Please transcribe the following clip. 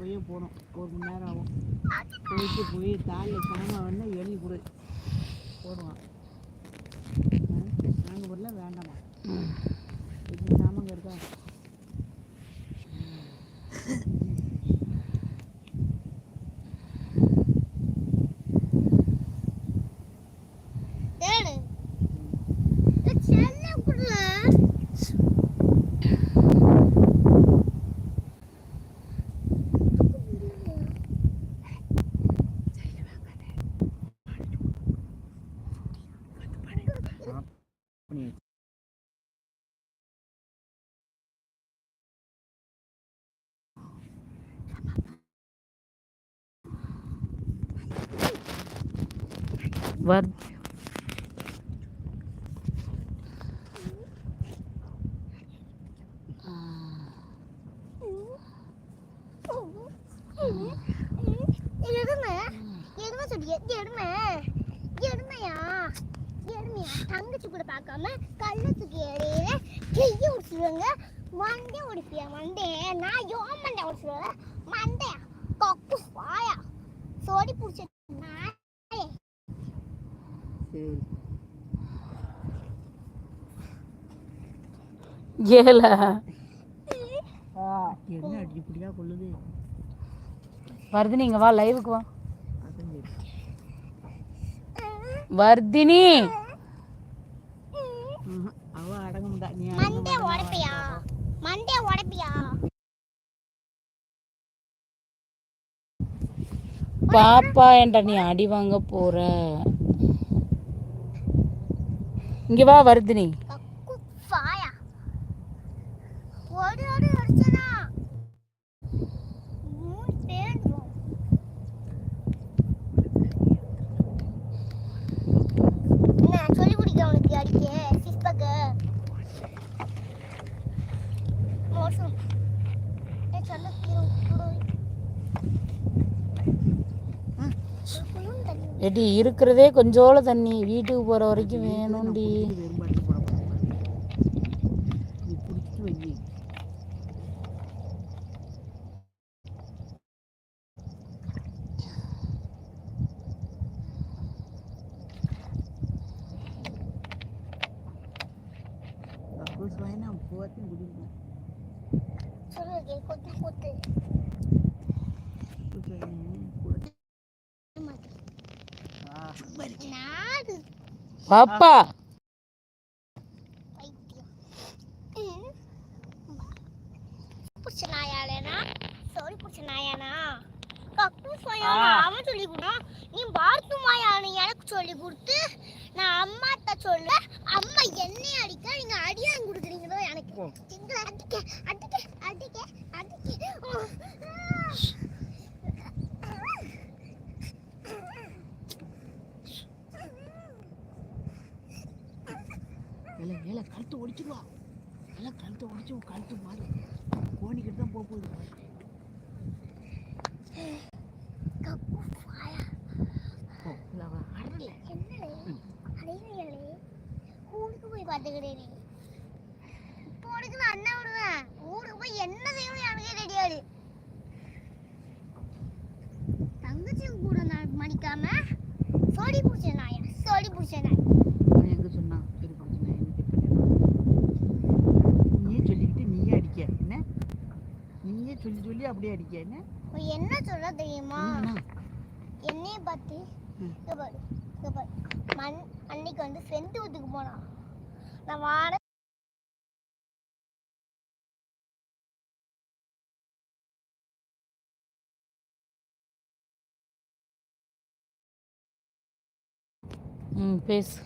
போய் இன்னும் போகணும் ஒரு மணி நேரம் ஆகும். போயிட்டு போய் தாலில் சாமான் வேணா எழுதி கொடு. போடுவான். nit What? 얘는 왜? 얘는 왜? 얘는 왜? 얘는 왜야? தங்கச்சி கூட பார்க்காம கள்ளத்துக்கு இடையில கைய உடிச்சிருவாங்க மண்டே உடிப்பியா மண்டே? நான் யோ மண்டே உடிச்சிருவேன் மண்டே கொக்கு வாயா. சோடி புடிச்ச நாயே. ஏல? என்ன இப்படியா கொள்ளுது? வா லைவுக்கு வா. வர்தினி! மண்டே உடைப்பியா? மண்டே உடைப்பியா? பாப்பா என்ற நீ அடி வாங்க போற? இங்க வா வர்தினி. கொக்கு வாயா ஓடி ஓடி அடிச்சனா மூணு பேரும் என்ன சொல்லி குடிக்க உனக்கு அடிக்க சிஸ்பக்கு மோசம் ஏ சொல்ல கீழே குடு குளும் தண்ணி எடி இருக்கிறதே கொஞ்சோல தண்ணி. வீட்டுக்கு போற வரைக்கும் வேணும்டி. கக்கூஸ் வாங்கினா போத்தையும் பாப்பா. புடிச்ச நாயாலேனா புடிச்ச நாயானா? கக்கு சொயானா அவன் சொல்லி கொடுத்தான். நீ பார்த்து மாயானு எனக்கு சொல்லி கொடுத்து நான் அம்மாட்ட சொல்ல அம்மா என்னை அடிக்க நீங்க அடியான் கொடுக்குறீங்களோ எனக்கு. அடிக்க அடிக்க அடிக்க அடிக்க. கழுத்து ஒடிச்சிடுவா எல்லாம் கழுத்தை ஒடிச்சு உன் கழுத்து மாறு. கோணிக்கிட்டு தான் போக போகுது. என்ன செய்யணும் எனக்கே தெரியாது. தங்கச்சியும் கூட நான் மடிக்காம சோடி பிடிச்ச நாய்? சோடி பிடிச்ச நாய். சொல்லி சொல்லி அப்படியே அடிக்க என்ன என்ன சொல்ல தெரியுமா? என்னைய பார்த்து அன்னைக்கு வந்து செந்துவத்துக்கு போனான் நான் வார பேசு.